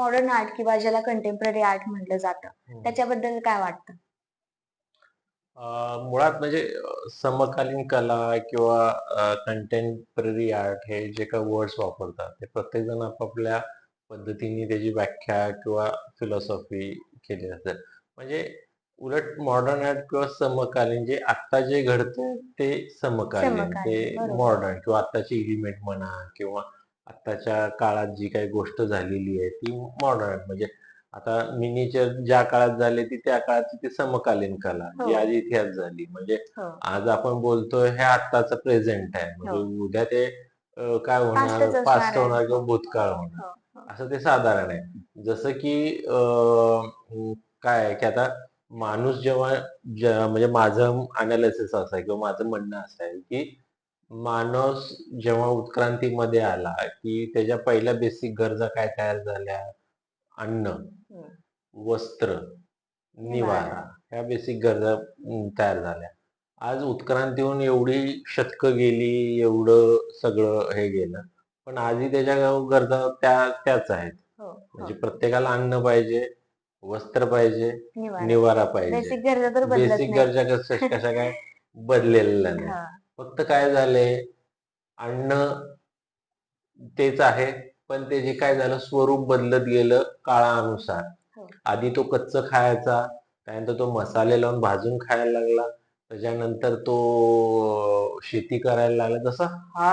Modern art किंवा ज्याला contemporary art म्हटलं जातं हम्म. त्याच्याबद्दल काय वाटतं मुळात म्हणजे समकालीन कला किंवा कंटेम्पररी आर्ट हे जे काही वर्ड्स वापरतात ते प्रत्येक जण आपापल्या पद्धतीने त्याची व्याख्या किंवा फिलॉसॉफी केली जाते म्हणजे उलट मॉडर्न आर्ट किंवा समकालीन जे आता जे घडतं ते समकालीन ते. मॉडर्न किंवा आताची एलिमेंट म्हणा किंवा आताच्या काळात जी काही गोष्ट झालेली आहे ती मॉडर्न म्हणजे आता मिनीचर ज्या काळात झाले ती त्या काळाची ती समकालीन कला जी हो. आज इतिहास झाली. म्हणजे हो. आज आपण बोलतोय हे आत्ताचं प्रेझेंट आहे. म्हणजे उद्या ते काय होणार? पास्ट. होणार किंवा भूतकाळ होणार. हो, हो. असं ते साधारण आहे. जसं की काय आहे की आता माणूस जेव्हा म्हणजे माझं अनालिसिस असं आहे किंवा माझं म्हणणं असं आहे की माणूस जेव्हा उत्क्रांतीमध्ये आला की त्याच्या पहिल्या बेसिक गरजा काय तयार झाल्या? अन्न. वस्त्र निवारा ह्या बेसिक गरजा तयार झाल्या. आज उत्क्रांतीहून एवढी शतकं गेली एवढं सगळं हे गेलं. पण आजही त्याच्या गरजा त्या त्याच आहेत. हो, हो. म्हणजे प्रत्येकाला अन्न पाहिजे वस्त्र पाहिजे निवारा. पाहिजे. बेसिक गरजा कशा कशा काय? बदलेल्या नाही हा, फक्त काय झालंय अन्न तेच आहे पण ते जे काय झालं स्वरूप बदलत गेलं काळानुसार. हो. आधी तो कच्च खायचा त्यानंतर तो मसाले लावून भाजून खायला लागला त्याच्यानंतर तो शेती करायला लागला. जसा हा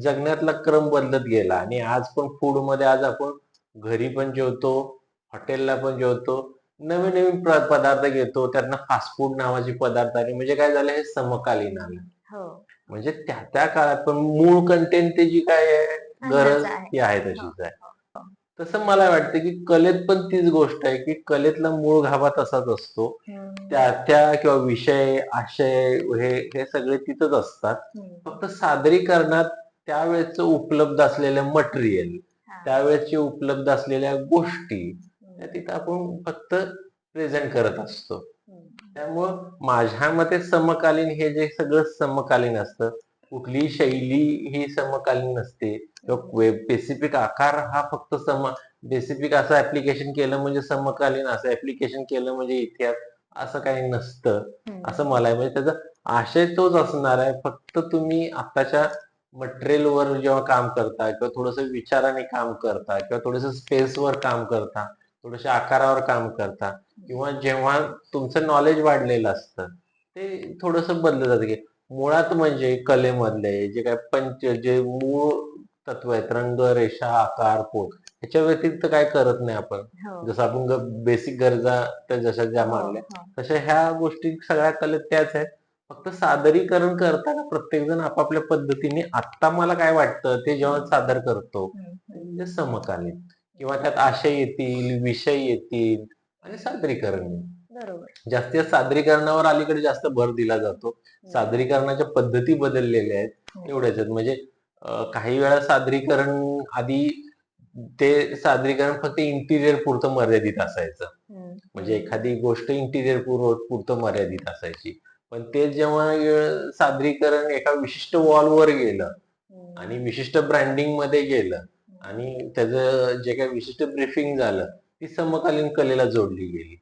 जगण्यातला क्रम बदलत गेला. आणि आज पण फूडमध्ये आज आपण घरी पण जेवतो हॉटेलला पण जेवतो नवीन नवीन पदार्थ घेतो त्यातनं फास्ट फूड नावाचे पदार्थ आले म्हणजे काय झालं हे समकालीन आलं हो म्हणजे त्या त्या काळात पण मूळ कंटेंट ते जी काय आहे गरज. ती आहे तशीच आहे तसं मला वाटतं की कलेत पण तीच गोष्ट आहे की कलेतला मूळ गाभा तसाच असतो. त्या त्या किंवा विषय आशय हे हे सगळे तिथंच असतात. फक्त सादरीकरणात त्यावेळेच उपलब्ध असलेलं मटेरियल हा. त्यावेळेचे उपलब्ध असलेल्या गोष्टी त्या. तिथं आपण फक्त प्रेझेंट करत असतो. त्यामुळं माझ्या मते समकालीन हे जे सगळं समकालीन असतं कुठलीही शैली ही समकालीन नसते किंवा स्पेसिफिक आकार हा फक्त सम बेसिफिक असं ऍप्लिकेशन केलं म्हणजे समकालीन असं ऍप्लिकेशन केलं म्हणजे इतिहास असं काही नसतं. असं मला आहे म्हणजे त्याचा आशय तोच असणार आहे फक्त तुम्ही आताच्या मटेरियलवर जेव्हा काम करता किंवा थोडस विचाराने काम करता किंवा थोडस स्पेसवर काम करता थोडस आकारावर काम करता. किंवा जेव्हा तुमचं नॉलेज वाढलेलं असतं ते थोडस बदलत जातं की मुळात म्हणजे कलेमधले जे काय पंच जे मूळ तत्व आहेत रंग रेषा आकार पोत ह्याच्या व्यतिरिक्त काय करत नाही आपण. हो. जसं आपण बेसिक गरजा त्या जशा ज्या हो, मानल्या हो. तशा ह्या गोष्टी सगळ्या कलेत त्याच आहेत. फक्त सादरीकरण करताना प्रत्येक जण आपापल्या पद्धतीने आता मला काय वाटतं ते जेव्हा सादर करतो म्हणजे समकालीन. किंवा त्यात आशय येतील विषय येतील आणि सादरीकरण. बरोबर जास्तीत जास्त सादरीकरणावर अलीकडे जास्त भर दिला जातो सादरीकरणाच्या पद्धती बदललेल्या आहेत हो. एवढ्याच आहेत म्हणजे काही वेळा सादरीकरण आधी ते सादरीकरण फक्त इंटिरियर पुरतं मर्यादित असायचं. म्हणजे एखादी गोष्ट इंटिरियर पुरतं मर्यादित असायची पण ते जेव्हा सादरीकरण एका विशिष्ट वॉलवर गेलं. आणि विशिष्ट ब्रँडिंगमध्ये गेलं आणि त्याचं जे काही विशिष्ट ब्रीफिंग झालं ती समकालीन कलेला जोडली गेली.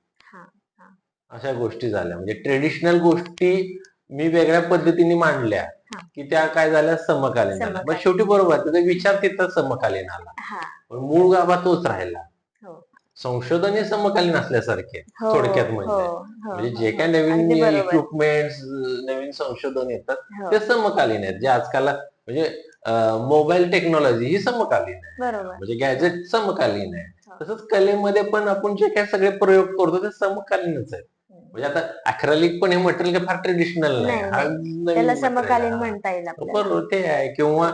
अशा गोष्टी झाल्या म्हणजे ट्रेडिशनल गोष्टी मी वेगळ्या पद्धतीने मांडल्या. की त्या काय झाल्या समकालीन झाल्या समकालीन. शेवटी बरोबर त्याचा विचार तिथं समकालीन आला हा. पण मूळ गाभा तोच राहिला हो. संशोधन हे समकालीन असल्यासारखे. हो, थोडक्यात म्हणजे. हो, म्हणजे हो, जे. काय नवीन. इक्विपमेंट नवीन संशोधन येतात ते समकालीन आहेत जे आजकाल म्हणजे मोबाईल टेक्नॉलॉजी ही समकालीन आहे. म्हणजे गॅजेट समकालीन आहे. हो. तसंच कलेमध्ये पण आपण जे काही सगळे प्रयोग करतो ते समकालीनच आहे हम्म. म्हणजे आता अॅक्रेलिक पण हे मटेरियल फार ट्रेडिशनल नाही. हा समकालीन. म्हणता येईल बरोबर ते आहे. किंवा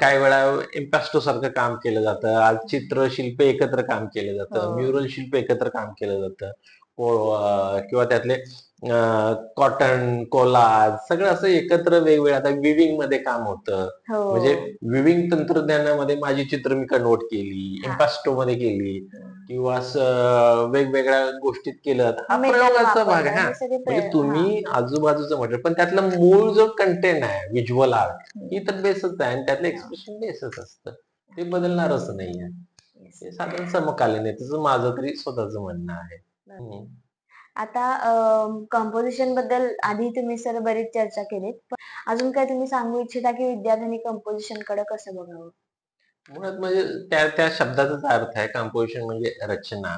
काही वेळा इम्पॅस्टो सारखं काम केलं जातं. आज चित्रशिल्प एकत्र काम केलं जातं. हो. म्युरल शिल्प एकत्र काम केलं जातं. किंवा त्यातले कॉटन कोलाज सगळं असं एकत्र वेगवेगळं आता विविंगमध्ये काम होतं हो म्हणजे विविंग तंत्रज्ञानामध्ये माझी चित्र मी कन्वर्ट केली. इम्पॅस्टो मध्ये केली. किंवा वेगवेगळ्या गोष्टीत केलं हा प्रयोगाचा भाग आहे हा म्हणजे. तुम्ही आजूबाजूचं म्हटलं पण त्यातला मूळ जो कंटेंट आहे व्हिज्युअल आर्ट. ही तर बेसच आहे आणि त्यातलं एक्सप्रेशन बेसच असतं ते बदलणारच नाहीये येस हे साधारण समकालीन आहे तसं माझं तरी स्वतःच म्हणणं आहे हम्म. आता कंपोजिशनबद्दल आधी तुम्ही सर बरीच चर्चा केलीत पण अजून काय तुम्ही सांगू इच्छिता की विद्यार्थ्यांनी कंपोजिशनकडे कसं बघावं? मुळात म्हणजे त्या त्या शब्दाचाच अर्थ आहे. कंपोजिशन म्हणजे रचना.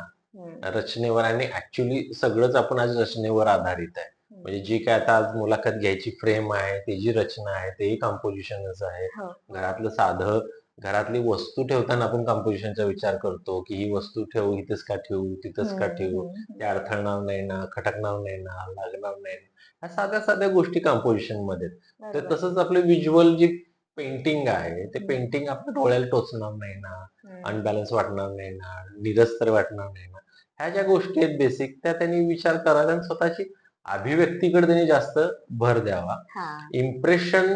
रचनेवर आणि ऍक्च्युली सगळंच आपण आज रचनेवर आधारित आहे. म्हणजे जी काय आता आज मुलाखत घ्यायची फ्रेम आहे ती जी रचना आहे तेही कंपोजिशनच आहे. हो. घरातलं साधं घरातली वस्तू ठेवताना आपण कंपोजिशनचा विचार करतो की ही वस्तू ठेवू इथंच का ठेवू तिथंच का ठेवू ते अडथळणार नाही ना खटकणार नाही ना लागणार नाही ना ह्या साध्या साध्या गोष्टी कंपोजिशनमध्ये. तर. तसंच आपलं व्हिज्युअल जी पेंटिंग आहे ते. पेंटिंग आपल्या डोळ्याला टोचणार नाही ना अनबॅलन्स वाटणार नाही ना निरस तर वाटणार नाही ना ह्या ज्या गोष्टी आहेत बेसिक त्या त्यांनी विचार करायला आणि स्वतःची अभिव्यक्तीकडे त्यांनी जास्त भर द्यावा इम्प्रेशन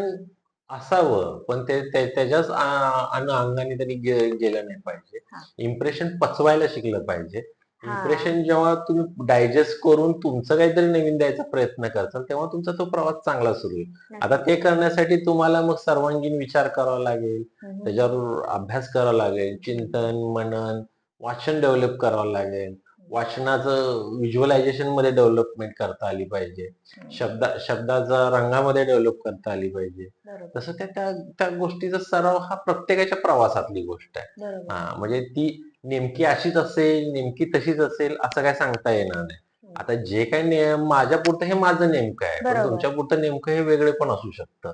असावं. पण ते ते- त्याच्याच आ- अन- अंगाने त्यांनी गे- गेलं नाही पाहिजे. इम्प्रेशन पचवायला शिकलं पाहिजे. हा. इम्प्रेशन जेव्हा तुम्ही डायजेस्ट करून तुमचं काहीतरी नवीन द्यायचा प्रयत्न करताल तेव्हा तुमचा तो प्रवास चांगला सुरू होईल. आता ते करण्यासाठी तुम्हाला मग सर्वांगीण विचार करावा लागेल. हम्म, त्याच्यावर अभ्यास करावा लागेल. चिंतन मनन वाचन डेव्हलप करावं लागेल. वाचनाचं व्हिज्युअलायझेशनमध्ये डेव्हलपमेंट करता आली पाहिजे. शब्दा शब्दाचा रंगामध्ये डेव्हलप करता आली पाहिजे. तसं त्या त्या गोष्टीचा सराव हा प्रत्येकाच्या प्रवासातली गोष्ट आहे. हा म्हणजे ती नेमकी अशीच असेल नेमकी तशीच असेल असं काय सांगता येणार नाही. आता जे काही ने- माझ्या पुरतं हे माझं नेमकं आहे पण. तुमच्या पुरतं नेमकं हे वेगळे पण असू शकतं.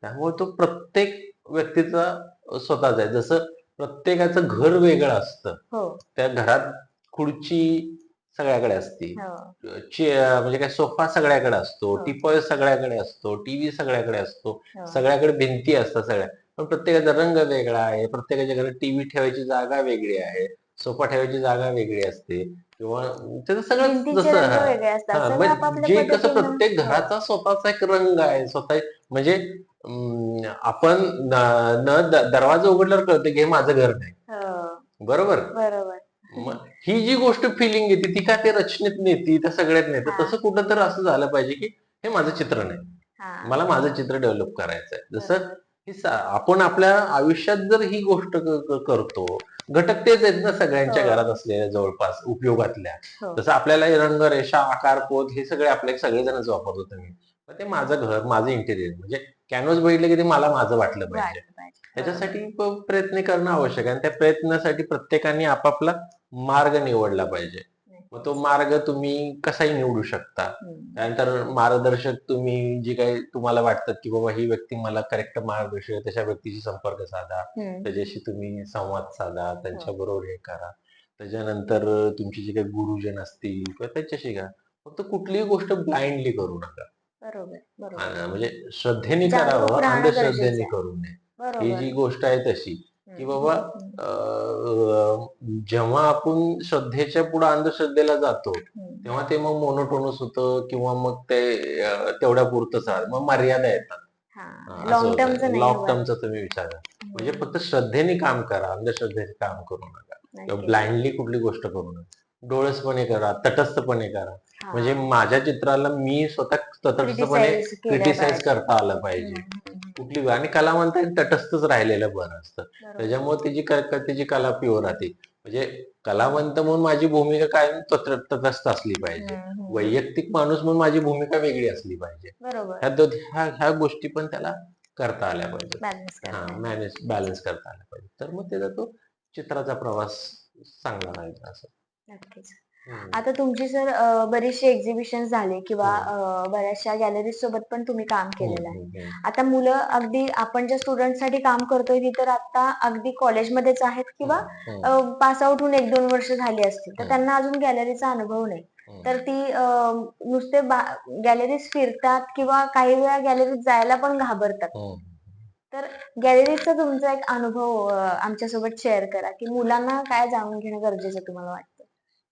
त्यामुळे तो प्रत्येक व्यक्तीचा स्वतःचा आहे. जसं प्रत्येकाचं घर वेगळं असतं. हो. त्या घरात खुर्ची सगळ्याकडे असते. हो. म्हणजे काय सोफा सगळ्याकडे असतो हो. टिपॉय सगळ्याकडे असतो टीव्ही सगळ्याकडे असतो हो. सगळ्याकडे भिंती असतात सगळ्या. पण प्रत्येकाचा रंग वेगळा आहे प्रत्येकाच्या घरात टीव्ही ठेवायची जागा वेगळी आहे सोफा ठेवायची जागा वेगळी असते किंवा त्याचं सगळं जसं आपापल्या जे कसं प्रत्येक घराचा स्वतःचा एक रंग आहे स्वतः म्हणजे आपण न दरवाजा उघडल्यावर कळते की हे माझं घर नाही. बरोबर? बरोबर. ही जी गोष्ट फिलिंग येते ती का ते रचनेत नेते त्या सगळ्यात नेते. तसं कुठं तर असं झालं पाहिजे की हे माझं चित्र नाही हा मला माझं चित्र डेव्हलप करायचं आहे जसं. ही आपण आपल्या आयुष्यात जर ही गोष्ट करतो घटक तेच आहेत ना सगळ्यांच्या हो. घरात असलेल्या जवळपास उपयोगातल्या हो. जसं आपल्याला रंग रेषा आकार पोत हे सगळे आपले सगळेजणच वापरतो तुम्ही पण ते माझं घर माझं इंटेरियर म्हणजे कॅनव्हास बघितलं की ते मला माझं वाटलं पाहिजे. त्याच्यासाठी प्रयत्न करणं आवश्यक आहे आणि त्या प्रयत्नासाठी प्रत्येकाने आपापला मार्ग निवडला पाहिजे. मग तो मार्ग तुम्ही कसाही निवडू शकता. त्यानंतर मार्गदर्शक तुम्ही जी काही तुम्हाला वाटतात की बाबा ही व्यक्ती मला करेक्ट मार्गदर्शक आहे, तशा व्यक्तीशी संपर्क साधा. त्याच्याशी तुम्ही संवाद साधा त्यांच्या बरोबर हे करा. त्याच्यानंतर तुमचे जे काही गुरुजन असतील किंवा त्यांच्याशी घ्या फक्त कुठलीही गोष्ट ब्लाइंडली करू नका. बरोबर म्हणजे श्रद्धेने करावं अंधश्रद्धेने. करू नये. ही जी गोष्ट आहे तशी. की. बाबा जेव्हा आपण श्रद्धेच्या पुढे अंधश्रद्धेला जातो. तेव्हा ते मग मोनोटोनस होतं किंवा मग ते तेवढ्या पुरतच मग मर्यादा येतात लॉंग टर्मचं तुम्ही विचारा म्हणजे. फक्त श्रद्धेने काम करा अंधश्रद्धेने काम करू नका किंवा. ब्लाइंडली कुठली गोष्ट करू नका डोळसपणे करा तटस्थपणे करा. म्हणजे माझ्या चित्राला मी स्वतः तटस्थपणे केलं क्रिटिसाइज पाहिजे. करता आलं पाहिजे. कुठली आणि कलावंत तटस्थच राहिलेलं बरं असतं. त्याच्यामुळे क- त्याची कला प्युअर राहते. म्हणजे कलावंत म्हणून माझी भूमिका काय तटस्थ असली पाहिजे. वैयक्तिक माणूस म्हणून माझी भूमिका वेगळी असली पाहिजे. ह्या दो- ह्या ह्या गोष्टी पण त्याला करता आल्या पाहिजेत. बॅलन्स हा मॅनेज बॅलन्स करता आला पाहिजे तर मग त्याचा तो चित्राचा प्रवास चांगला राहील असं. नक्कीच हम्म. आता तुमची सर बरीचशी एक्झिबिशन झाले किंवा. अं, बऱ्याचशा गॅलरी सोबत पण तुम्ही काम केलेलं आहे आता मुलं अगदी आपण ज्या स्टुडंटसाठी काम करतोय ती तर आता अगदी कॉलेजमध्येच आहेत किंवा पास आउट होऊन एक दोन वर्ष झाली असतील तर. त्यांना अजून गॅलरीचा अनुभव नाही. तर ती अं, नुसते गॅलरीज फिरतात किंवा काही वेळा गॅलरीत जायला पण घाबरतात. तर गॅलरीचा तुमचा एक अनुभव अं, आमच्यासोबत शेअर करा की मुलांना काय जाणून घेणं गरजेचं तुम्हाला वाटतं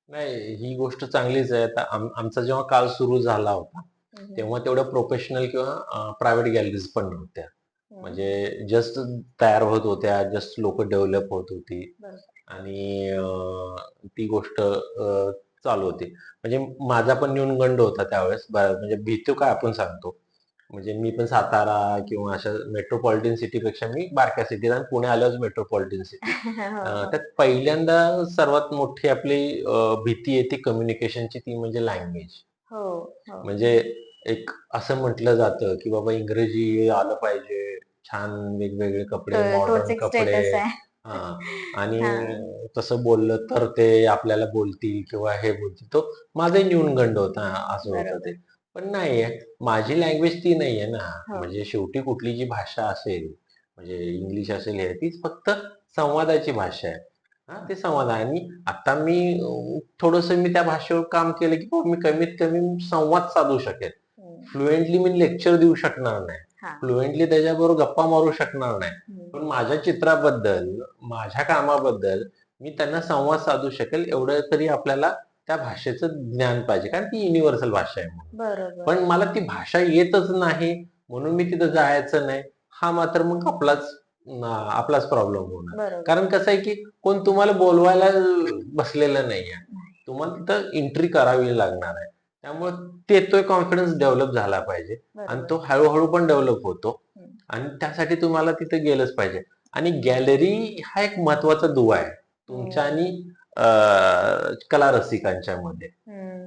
नाही ही गोष्ट चांगलीच आहे आता आम- आमचा जेव्हा काळ सुरू झाला होता हम्म. तेव्हा तेवढ्या प्रोफेशनल किंवा प्रायव्हेट गॅलरीज पण नव्हत्या. म्हणजे जस्ट तयार होत होत्या जस्ट लोक डेव्हलप होत होती बरोबर. आणि अं, ती गोष्ट अं, चालू होती म्हणजे माझा पण न्यूनगंड होता त्यावेळेस म्हणजे भीतो काय आपण सांगतो म्हणजे मी पण सातारा किंवा अशा मेट्रोपॉलिटन सिटीपेक्षा मी बारक्या सिटीत आणि पुणे आल्यावर मेट्रोपॉलिटन सिटी हो, हो. त्यात पहिल्यांदा सर्वात मोठी आपली भीती येते कम्युनिकेशनची ती म्हणजे लँग्वेज हो हो. म्हणजे एक असं म्हटलं जातं की बाबा इंग्रजी आलं पाहिजे छान वेगवेगळे कपडे मॉडर्न कपडे. हा आणि हा. तसं बोललं तर ते आपल्याला बोलतील किंवा हे बोलतील. तो माझा न्यूनगंड होता असं होतं. ते. पण नाहीये. माझी लँग्वेज ती नाहीये ना. हो. म्हणजे शेवटी कुठली जी भाषा असेल म्हणजे इंग्लिश असेल हे तीच फक्त संवादाची भाषा आहे. हा ते संवाद आहे. आणि आता मी थोडस मी त्या भाषेवर काम केलं की मी कमीत कमी संवाद साधू शकेल फ्लुएंटली मी लेक्चर देऊ शकणार नाही. हा. फ्लुएंटली त्याच्याबरोबर गप्पा मारू शकणार नाही. पण माझ्या चित्राबद्दल माझ्या कामाबद्दल मी त्यांना संवाद साधू शकेल एवढं तरी आपल्याला त्या भाषेचं ज्ञान पाहिजे. कारण ती युनिव्हर्सल भाषा आहे बरोबर. पण मला ती भाषा येतच नाही म्हणून मी तिथं जायचं नाही. हा मात्र मग आपलाच आपलाच प्रॉब्लेम होणार. कारण कसं आहे की कोण तुम्हाला बोलवायला बसलेलं नाहीये तुम्हाला तिथं एंट्री करावी लागणार आहे. त्यामुळे ते तो कॉन्फिडन्स डेव्हलप झाला पाहिजे. आणि तो हळूहळू पण डेव्हलप होतो. आणि त्यासाठी तुम्हाला तिथे गेलंच पाहिजे. आणि गॅलरी हा एक महत्त्वाचा दुवा आहे. तुमच्या आणि कला रसिकांच्या मध्ये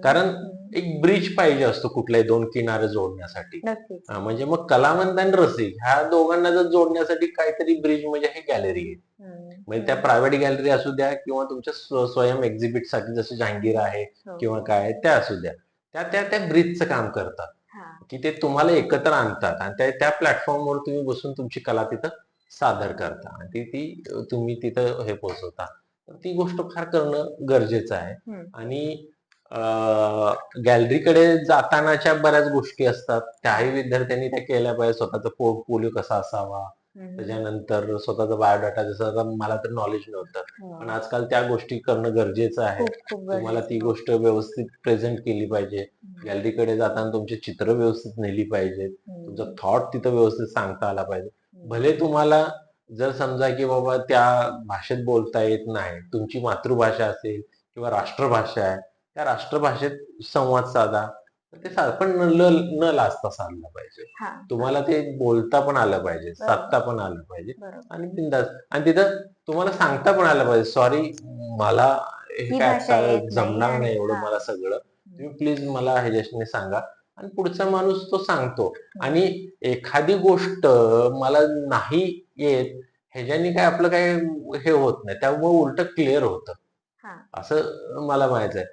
कारण. एक ब्रिज पाहिजे असतो कुठल्याही दोन किनारे जोडण्यासाठी. म्हणजे मग कलावंत आणि रसिक ह्या दोघांना जर जोडण्यासाठी काहीतरी ब्रिज म्हणजे हे गॅलरी आहे. म्हणजे त्या. प्रायव्हेट गॅलरी असू द्या किंवा तुमच्या स्व- स्वयं एक्झिबिटसाठी जसं जहांगीर आहे हो. किंवा काय आहे, त्या असू द्या. त्या त्या त्या ब्रिजचं काम करतात. की ते तुम्हाला एकत्र आणतात आणि त्या त्या प्लॅटफॉर्मवर तुम्ही बसून तुमची कला तिथं सादर करता. आणि ती ती तुम्ही तिथं हे पोहोचवता. ती गोष्ट फार करणं गरजेचं आहे. आणि गॅलरीकडे जातानाच्या बऱ्याच गोष्टी असतात त्याही विद्यार्थ्यांनी त्या केल्या पाहिजे स्वतःचा पोर्टफोलिओ कसा असावा. त्याच्यानंतर स्वतःचा बायोडाटा जसं मला तर नॉलेज नव्हतं हो. पण आजकाल त्या गोष्टी करणं गरजेचं आहे तुम्हाला ती. गोष्ट व्यवस्थित प्रेझेंट केली पाहिजे. गॅलरीकडे जाताना तुमचे चित्र व्यवस्थित नेली पाहिजे हम्म. तुमचा थॉट तिथं व्यवस्थित सांगता आला पाहिजे. भले तुम्हाला जर समजा की बाबा त्या भाषेत बोलता येत नाही तुमची मातृभाषा असेल किंवा राष्ट्रभाषा आहे त्या राष्ट्रभाषेत संवाद साधा ते साध पण न न लाजता साधला पाहिजे. तुम्हाला ते बोलता पण आलं पाहिजे साधता पण आलं पाहिजे आणि बिंदास आणि तिथं तुम्हाला सांगता पण आलं पाहिजे सॉरी मला हे काय जमणार नाही एवढं. मला सगळं. तुम्ही प्लीज मला ह्याच्याने सांगा. आणि पुढचा माणूस तो सांगतो. आणि एखादी गोष्ट मला नाही येत ह्याच्याने काय आपलं काय हे होत नाही. त्यामुळे उलट क्लिअर होतं. हा. असं मला माहीत आहे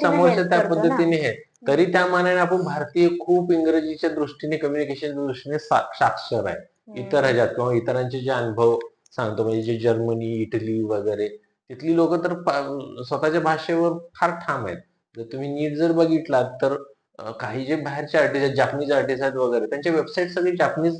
समोरच्या त्या. पद्धतीने हे. तरी त्या मानाने आपण भारतीय खूप इंग्रजीच्या दृष्टीने कम्युनिकेशनच्या दृष्टीने साक्षर आहे. इतर ह्याच्यात किंवा इतरांचे जे अनुभव सांगतो म्हणजे जे जर्मनी इटली वगैरे तिथली लोक तर स्वतःच्या भाषेवर फार ठाम आहेत. जर तुम्ही नीट जर बघितलात तर काही जे बाहेरचे आर्टिस्ट आहेत जापनीज आर्टिस्ट आहेत वगैरे त्यांचे वेबसाईट सगळी जापनीज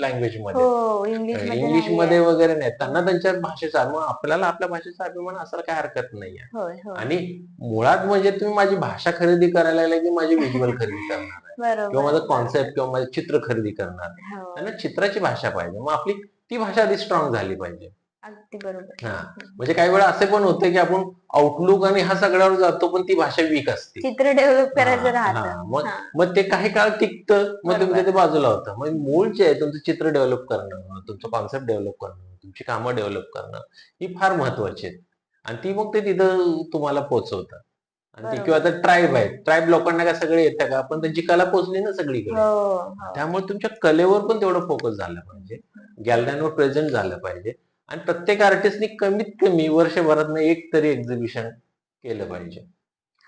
लँग्वेजमध्ये हो इंग्लिशमध्ये नाहीये. मध्ये वगैरे नाही. त्यांना त्यांच्या भाषेचा मग आपल्याला आपल्या भाषेचा अभिमान असायला काय हरकत नाहीये. होय होय. आणि मुळात म्हणजे तुम्ही माझी भाषा खरेदी करायला लागले की माझी विज्युअल खरेदी करणार आहे. किंवा माझं कॉन्सेप्ट किंवा माझं चित्र खरेदी करणार आहे. हो. त्यांना चित्राची भाषा पाहिजे. मग आपली ती भाषा आधी स्ट्रॉंग झाली पाहिजे. अगदी बरोबर. हा. म्हणजे काही वेळा असे पण होते की आपण आउटलुक आणि हा सगळ्यावर जातो पण ती भाषा वीक असते. चित्र डेव्हलप करायचं राहतं. मग. मग ते काही काळ टिकतं मग. तुमच्या ते बाजूला होतं. मग मूळ जे आहे तुमचं चित्र डेव्हलप करणं तुमचं कॉन्सेप्ट डेव्हलप करणं तुमची कामं डेव्हलप करणं ही फार महत्वाची आहेत. आणि ती मग ते तिथं तुम्हाला पोहोचवतात. आणि. किंवा आता ट्राईब आहे ट्राईब लोकांना काय सगळे येतं का? पण त्यांची कला पोहोचली ना सगळीकडे. हो हो. त्यामुळे तुमच्या कलेवर पण तेवढं फोकस झालं पाहिजे. गॅलऱ्यांवर प्रेझेंट झालं पाहिजे. आणि प्रत्येक आर्टिस्टनी कमीत कमी वर्षभरात एक तरी एक्झिबिशन केलं पाहिजे.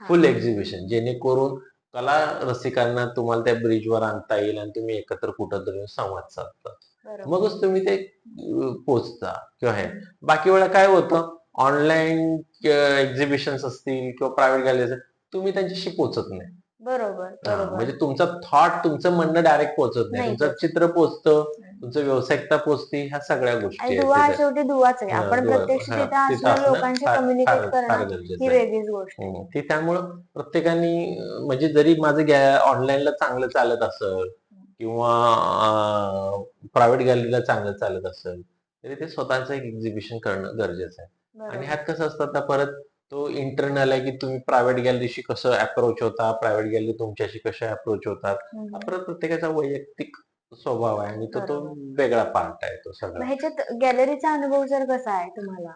फुल एक्झिबिशन जेणेकरून कला रसिकांना तुम्हाला त्या ब्रिजवर आणता येईल आणि तुम्ही एकत्र कुठंतरी संवाद साधता. मगच तुम्ही ते पोचता किंवा हे. बाकी वेळा काय होतं? ऑनलाईन एक्झिबिशन असतील किंवा प्रायव्हेट गॅलरी तुम्ही त्यांच्याशी पोचत नाही. बरोबर म्हणजे तुमचा थॉट तुमचं म्हणणं डायरेक्ट पोहोचत नाही. तुमचं चित्र पोचतं तुमचं व्यावसायिकता पोचते ह्या सगळ्या गोष्टी दुवा. शेवटी दुवाच आहे. आपण प्रत्यक्ष लोकांशी कम्युनिकेट करणं ही. वेगळीच गोष्ट. ते त्यामुळं प्रत्येकाने म्हणजे जरी माझं ऑनलाईनला चांगलं चालत असेल किंवा प्रायव्हेट गॅलरीला चांगलं चालत असेल तरी ते स्वतःचं एक एक्झिबिशन करणं गरजेचं आहे. आणि ह्यात कसं असतं आता परत तो इंटरनल आहे की तुम्ही प्रायव्हेट गॅलरीशी कसं अप्रोच होता प्रायव्हेट गॅलरी तुमच्याशी कसे अप्रोच होतात? परत प्रत्येकाचा वैयक्तिक स्वभाव आहे आणि तो तो. वेगळा पार्ट आहे तो सगळा. ह्याच्यात गॅलरीचा अनुभव जर कसा आहे तुम्हाला?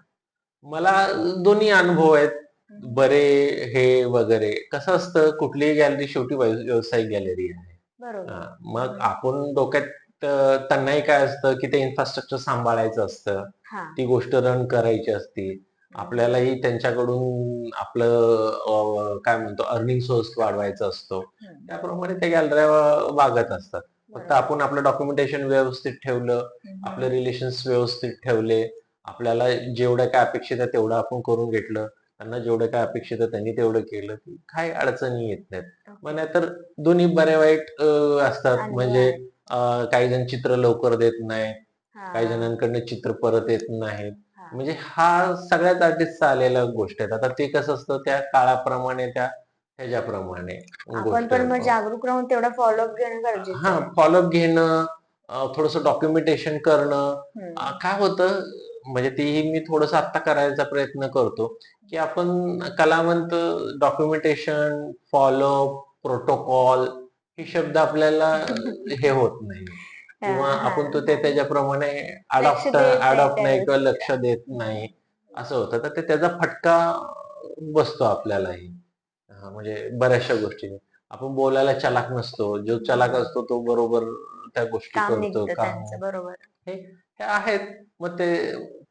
मला दोन्ही अनुभव आहेत. बरे हे वगैरे. कसं असतं? कुठलीही गॅलरी शेवटी व्य- व्यावसायिक गॅलरी आहे. बरोबर. मग आपण डोक्यात त्यांनाही काय असतं की ते इन्फ्रास्ट्रक्चर सांभाळायचं असतं. ती गोष्ट रन करायची असते. आपल्यालाही त्यांच्याकडून आपलं काय म्हणतो अर्निंग सोर्स वाढवायचा असतो. त्याप्रमाणे त्या गॅलऱ्या वागत असतात. फक्त. आपण आपलं डॉक्युमेंटेशन व्यवस्थित ठेवलं आपले रिलेशन्स व्यवस्थित ठेवले आपल्याला जेवढं काय अपेक्षित आहे तेवढं आपण करून घेतलं त्यांना जेवढं काय अपेक्षित आहे त्यांनी तेवढं केलं की काही अडचणी येत नाहीत. मग नाहीतर दोन्ही बरे वाईट असतात. म्हणजे काही जण चित्र लवकर देत नाहीत काही जणांकडनं चित्र परत येत नाहीत. म्हणजे हा सगळ्याच आर्टिस्टचा आलेला गोष्ट आहेत आता ते कसं असतं त्या काळाप्रमाणे त्या ह्याच्याप्रमाणे आपण पण मग. जागरूक राहून तेवढा फॉलोअप घेणं गरजेचं हा आहे. फॉलोअप घेणं थोडस डॉक्युमेंटेशन करणं हम्म, अं, काय होतं म्हणजे तेही मी थोडस आता करायचा प्रयत्न करतो की आपण कलावंत डॉक्युमेंटेशन फॉलोअप प्रोटोकॉल हे शब्द आपल्याला हे होत नाही किंवा आपण तो. ते त्याच्याप्रमाणे अडॉप्ट अडॉप्ट नाही. किंवा लक्ष देत नाही. असं होतं. तर ते त्याचा फटका बसतो आपल्यालाही. म्हणजे बऱ्याचशा गोष्टी. आपण बोलायला चलाक नसतो. जो चलाक असतो तो बरोबर त्या गोष्टी करतो काम बरोबर. हे आहेत. मग ते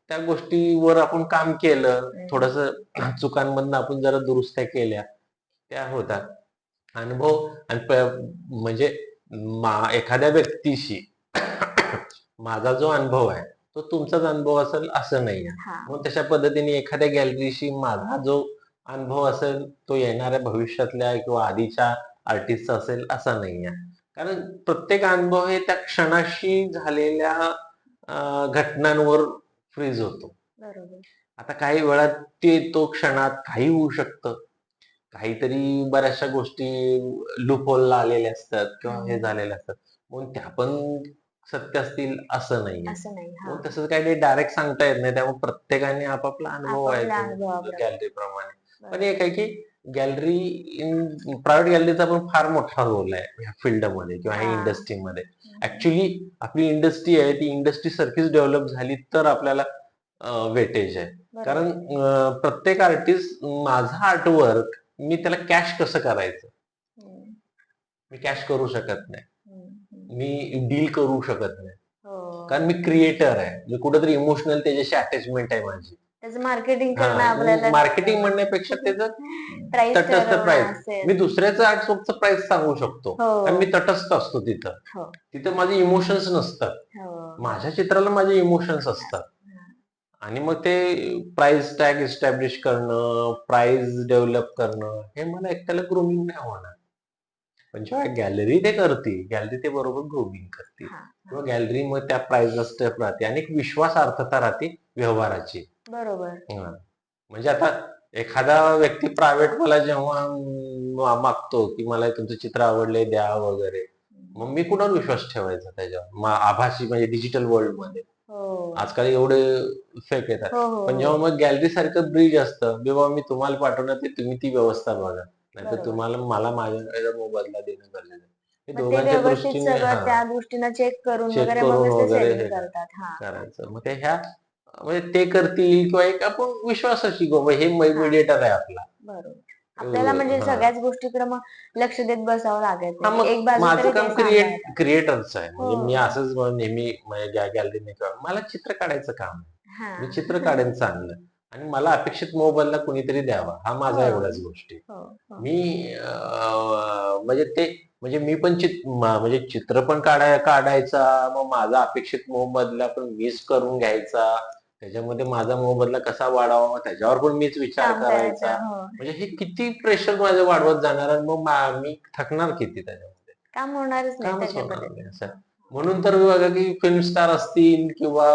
त्या गोष्टीवर आपण काम केलं थोडस चुकांमधनं आपण जरा दुरुस्त्या केल्या त्या होतात. अनुभव आणि म्हणजे एखाद्या व्यक्तीशी माझा जो अनुभव आहे तो तुमचाच अनुभव असेल असं नाही हा. मग तशा पद्धतीने एखाद्या गॅलरीशी माझा जो अनुभव असेल तो येणाऱ्या भविष्यातल्या किंवा आधीच्या आर्टिस्टचा असेल असा नाही आहे. कारण प्रत्येक अनुभव हे त्या क्षणाशी झालेल्या घटनांवर फ्रीज होतो. आता काही वेळात ते तो क्षणात काही होऊ शकतं. काहीतरी बऱ्याचशा गोष्टी लूप होलला आलेल्या असतात किंवा हे. झालेल्या असतात म्हणून त्या पण सत्य असतील असं नाही असं नाही हा मग तसं काही डायरेक्ट सांगता येत नाही त्यामुळे प्रत्येकाने आपापला अनुभव आपापल्या आहे अनुभवाप्रमाणे. गॅलरी प्रमाणे पण. एक आहे की गॅलरी इन प्रायव्हेट गॅलरीचा पण फार मोठा रोल आहे ह्या फील्डमध्ये किंवा ह्या हा. इंडस्ट्रीमध्ये ऍक्च्युली आपली इंडस्ट्री आहे ती इंडस्ट्री सारखीच डेव्हलप झाली तर आपल्याला वेटेज आहे बरोबर. कारण अं, प्रत्येक आर्टिस्ट माझा आर्टवर्क मी त्याला कॅश कसं करायचं हम्म, मी कॅश करू शकत नाही. मी डील करू शकत नाही. हो. कारण मी क्रिएटर आहे. मी कुठेतरी इमोशनल त्याच्याशी अटॅचमेंट आहे माझी. त्याचं मार्केटिंग करणं आपल्याला मार्केटिंग म्हणण्यापेक्षा त्याचं तटस्थ प्राइस मी दुसऱ्याचं आर्टवर्कचं प्राइस सांगू शकतो. हो. कारण मी तटस्थ असतो तिथं. हो. तिथं माझे इमोशन्स नसतात. हो. माझ्या चित्राला माझे इमोशन्स असतात. आणि मग ते प्राइस टॅग इस्टॅब्लिश करणं प्राइस डेव्हलप करणं हे मला एकट्याला ग्रोमिंग नाही होणार. पण जेव्हा गॅलरी ते करते गॅलरी ते बरोबर ग्रोमिंग करते. किंवा गॅलरी मग त्या प्राइसला स्टेप राहते आणि एक विश्वासार्थता राहते व्यवहाराची. बरोबर. म्हणजे आता एखादा व्यक्ती प्रायव्हेट मला जेव्हा मागतो की मला तुमचं चित्र आवडले द्या वगैरे. मग मी कुणावर विश्वास ठेवायचा त्याच्यावर? आभासी म्हणजे डिजिटल वर्ल्डमध्ये. हो. आजकाल एवढे फेक येतात. हो हो पण जेव्हा मग गॅलरी सारखं ब्रिज असतं तेव्हा मी तुम्हाला पाठवणार ते तुम्ही ती व्यवस्था बघा. नाहीतर बरोबर. तुम्हाला मला माझ्या मोबदला देणं गरजेचं आहे हे मग ते दोघांच्या व्यवस्थित दृष्टीने सगळं हा, त्या दृष्टीनं चेक करून Check वगैरे करून मगच ते वगैरे selling हे करतात हा करायचं मग ते ह्या म्हणजे ते करतील किंवा एक आपण विश्वासाची गो हे मीडिएटर आहे आपला बरोबर आपल्याला म्हणजे हा. सगळ्याच गोष्टीकडे मग लक्ष देत बसावं लागत हा, नाही मग एक बाजू माझं तरी काम क्रिएट सांभाळतात. क्रिएटरचं आहे म्हणजे हो. मी असंच नेहमी गॅलरीने किंवा मला चित्र काढायचं काम आहे. हा. मी चित्र काढेन चांगलं आणि मला अपेक्षित मोबदला कुणीतरी द्यावा हा माझा. एवढाच गोष्टी हो, हो. मी म्हणजे ते म्हणजे मी पण चित म्हणजे चित्र पण काढाय काढायचा मग माझा अपेक्षित मोबदला पण मीच करून घ्यायचा त्याच्यामध्ये माझा मोबदला कसा वाढवावा त्याच्यावर पण मीच विचार करायचा हो. म्हणजे हे किती प्रेशर माझं वाढवत जाणार आणि मग मा- थकणार किती त्याच्यामध्ये काम होणारच. म्हणून तर बघा की फिल्म स्टार असतील किंवा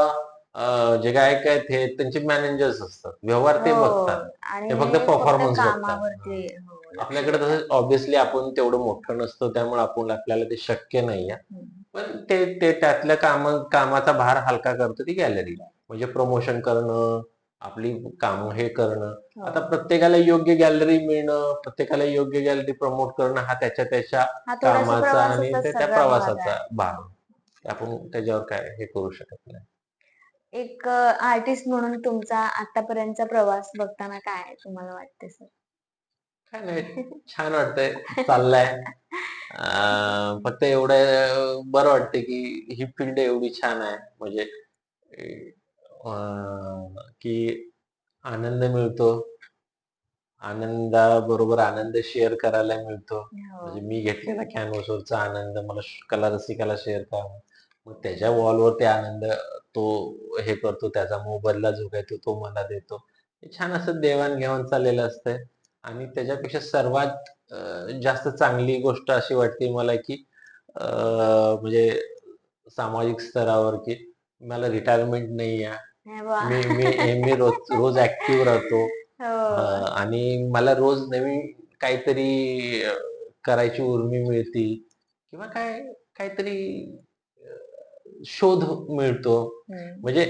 जे गायक आहेत हे त्यांचे मॅनेजर्स असतात व्यवहार ते हो. बघतात आणि ते फक्त performance बघतात. कामावरती हो, आपल्याकडे. तसं ऑब्विसली आपण तेवढं मोठं नसतं त्यामुळे आपण आपल्याला ते शक्य नाहीये हम्म. पण ते ते त्यातल्या काम कामाचा भार हलका करतं ती गॅलरी म्हणजे प्रमोशन करणं आपली कामं हे करणं हो. आता प्रत्येकाला योग्य गॅलरी मिळणं प्रत्येकाला योग्य गॅलरी प्रमोट करणं हा त्याच्या त्याच्या हा थोडासा कामाचा आणि प्रवासाचा त्या त्या सगळा भाग प्रवासाचा. भाग आपण त्याच्यावर काय हे करू शकत नाही एक आर्टिस्ट म्हणून तुमचा आतापर्यंतचा प्रवास बघताना काय तुम्हाला वाटते सर काय नाही छान वाटतंय. चाललाय. अं, फक्त एवढं बरं वाटतं की ही फील्ड एवढी छान आहे. म्हणजे अं, की आनंद मिळतो. आनंदाबरोबर आनंद शेअर करायला मिळतो. म्हणजे मी घेतलेला कॅनव्हसवरचा आनंद मला श- कला रसिकाला शेअर करावा. मग त्याच्या वॉलवर ते आनंद तो हे करतो त्याचा मोबदला जो काय तो तो मला देतो छान असं देवाणघेवाण चाललेलं असतंय. आणि त्याच्यापेक्षा सर्वात जास्त चांगली गोष्ट अशी वाटते मला की म्हणजे सामाजिक स्तरावर की मला रिटायरमेंट नाही आहे. मी मी मी रोज रोज ऍक्टिव्ह राहतो. हो. आणि मला रोज नवीन काहीतरी करायची उर्मी मिळती. किंवा काय काहीतरी शोध मिळतो. म्हणजे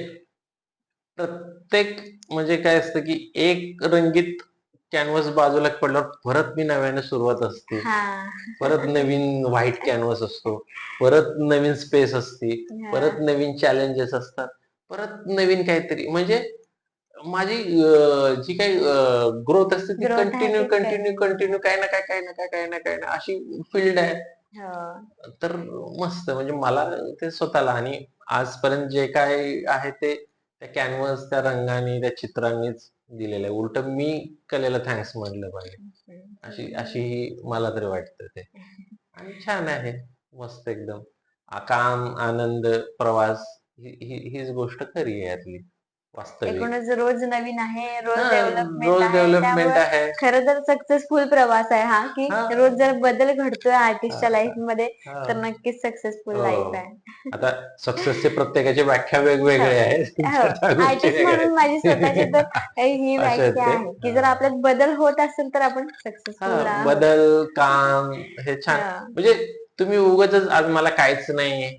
प्रत्येक म्हणजे काय असतं की एक रंगीत कॅनव्हास बाजूला पडल्यावर परत मी नव्याने सुरुवात असते. हा. परत नवीन व्हाईट कॅनव्हास असतो. परत नवीन स्पेस असते. परत नवीन चॅलेंजेस असतात. परत नवीन काहीतरी. म्हणजे माझी जी काही ग्रोथ असते ती कंटिन्यू कंटिन्यू कंटिन्यू काही ना काय काही ना काय काही ना काही ना अशी फील्ड आहे. हो. तर मस्त म्हणजे मला ते स्वतःला आणि आजपर्यंत जे काय आहे ते त्या कॅनव्हास त्या रंगाने त्या चित्रांनीच दिलेलं आहे. उलट मी कलेला थँक्स म्हणलं पाहिजे. अशी अशी मला तरी वाटतं ते. आणि छान आहे. मस्त एकदम. आ- काम आनंद प्रवास ही ही- हीच गोष्ट खरी आहे यातली. एकूणच रोज नवीन आहे रोज हा, डेव्हलपमेंट आहे आहे. खरं तर सक्सेसफुल प्रवास आहे हा की हा. रोज जर बदल घडतोय आर्टिस्टच्या हा. लाईफमध्ये हा. तर नक्कीच सक्सेसफुल हो. लाईफ आहे. आता सक्सेसचे प्रत्येकाची व्याख्या वेगवेगळी आहे आर्टिस्ट वेगळ्या म्हणून माझी स्वतःची तर ही व्याख्या. आहे की जर आपल्यात बदल होत असेल तर आपण सक्सेसफुल हा, बदल काम हे छान. म्हणजे तुम्ही उगाच आज मला काहीच नाही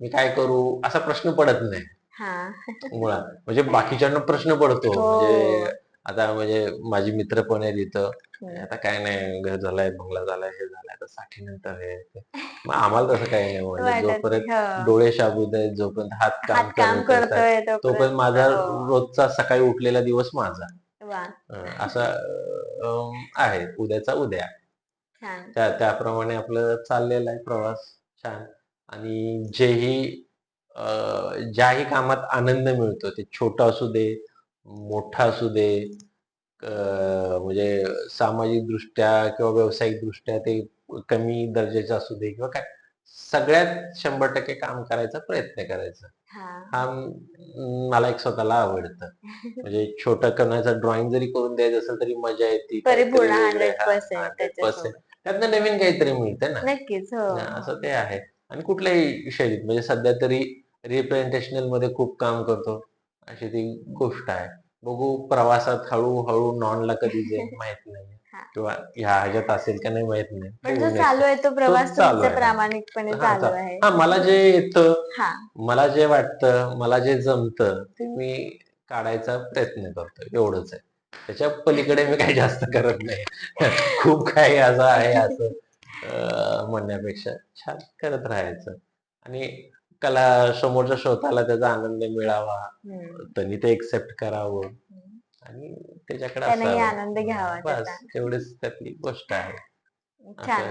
मी काय करू? असा प्रश्न पडत नाही. हा. मुळात. म्हणजे बाकीच्यांना प्रश्न पडतो. हो. म्हणजे आता म्हणजे माझी मित्र पण आहेत इथं. हम्म. आता काय नाही घर झालाय बंगला झालाय हे झालाय आता साठी नंतर हे. ते. मग आम्हाला तसं काही नाही म्हणजे वाटत जोपर्यंत हो. डोळे शाबूत आहेत जोपर्यंत हात काम हात काम करत आहेत, करतोय तोपर्यंत माझा हो. रोजचा सकाळी उठलेला दिवस माझा. वा. अं, असा अं, आहे. उद्याचा उद्या. छान. त्या त्याप्रमाणे आपलं चाललेला आहे प्रवास. छान. आणि जेही ज्याही कामात आनंद मिळतो ते छोटा असू दे मोठा असू दे म्हणजे सामाजिक दृष्ट्या किंवा व्यावसायिक दृष्ट्या ते कमी दर्जाचं असू दे किंवा काय सगळ्यात शंभर टक्के काम करायचा प्रयत्न करायचा. हा. मला एक स्वतःला आवडतं. म्हणजे छोटं करण्याचं ड्रॉइंग जरी करून द्यायचं असेल तरी मजा येते परिपूर्ण काहीतरी वेगळं. हंड्रेड पर्सेंट 100% त्याच्यासोबत. त्यातनं नवीन काहीतरी मिळतं ना. हो. ना, असं ते आहे. आणि कुठल्याही शैलीत म्हणजे सध्या तरी रिप्रेझेंटेशनलमध्ये खूप काम करतो. अशी ती गोष्ट आहे. बघू प्रवासात हळूहळू नॉनला कधी जाईल माहीत नाही. किंवा ह्या ह्याच्यात असेल का नाही माहीत नाही. पण बघू जो next. चालू आहे तो प्रवास. प्रामाणिकपणे हा, चालू आहे. हा मला जे येतं मला जे वाटतं मला जे जमतं ते मी काढायचा प्रयत्न करतो. एवढंच आहे. त्याच्या पलीकडे मी काही जास्त करत नाही. खूप काही असं आहे असं म्हणण्यापेक्षा छान करत राहायचं. आणि कला समोरच्या श्रोताला त्याचा आनंद मिळावा. त्यांनी ते एक्सेप्ट करावं. आणि त्याच्याकडे. आनंद घ्यावा बस. तेवढीच त्यातली गोष्ट आहे. छान.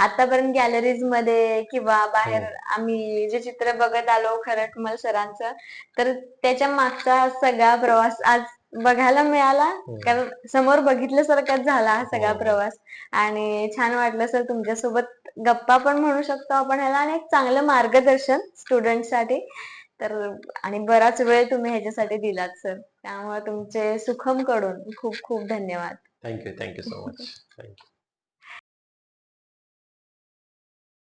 आतापर्यंत गॅलरीजमध्ये किंवा बाहेर आम्ही जे चित्र बघत आलो खरटमल सरांचं तर त्याच्या मागचा सगळा प्रवास आज बघायला मिळाला. कारण समोर बघितल्यासारखाच झाला हा सगळा हो. प्रवास. आणि छान वाटलं सर तुमच्यासोबत गप्पा पण म्हणू शकतो आपण ह्याला आणि एक चांगलं मार्गदर्शन स्टुडंटसाठी. तर आणि बराच वेळ तुम्ही ह्याच्यासाठी दिलात सर त्यामुळे तुमचे सुखमकडून खूप खूप धन्यवाद. Thank you thank you so much thank you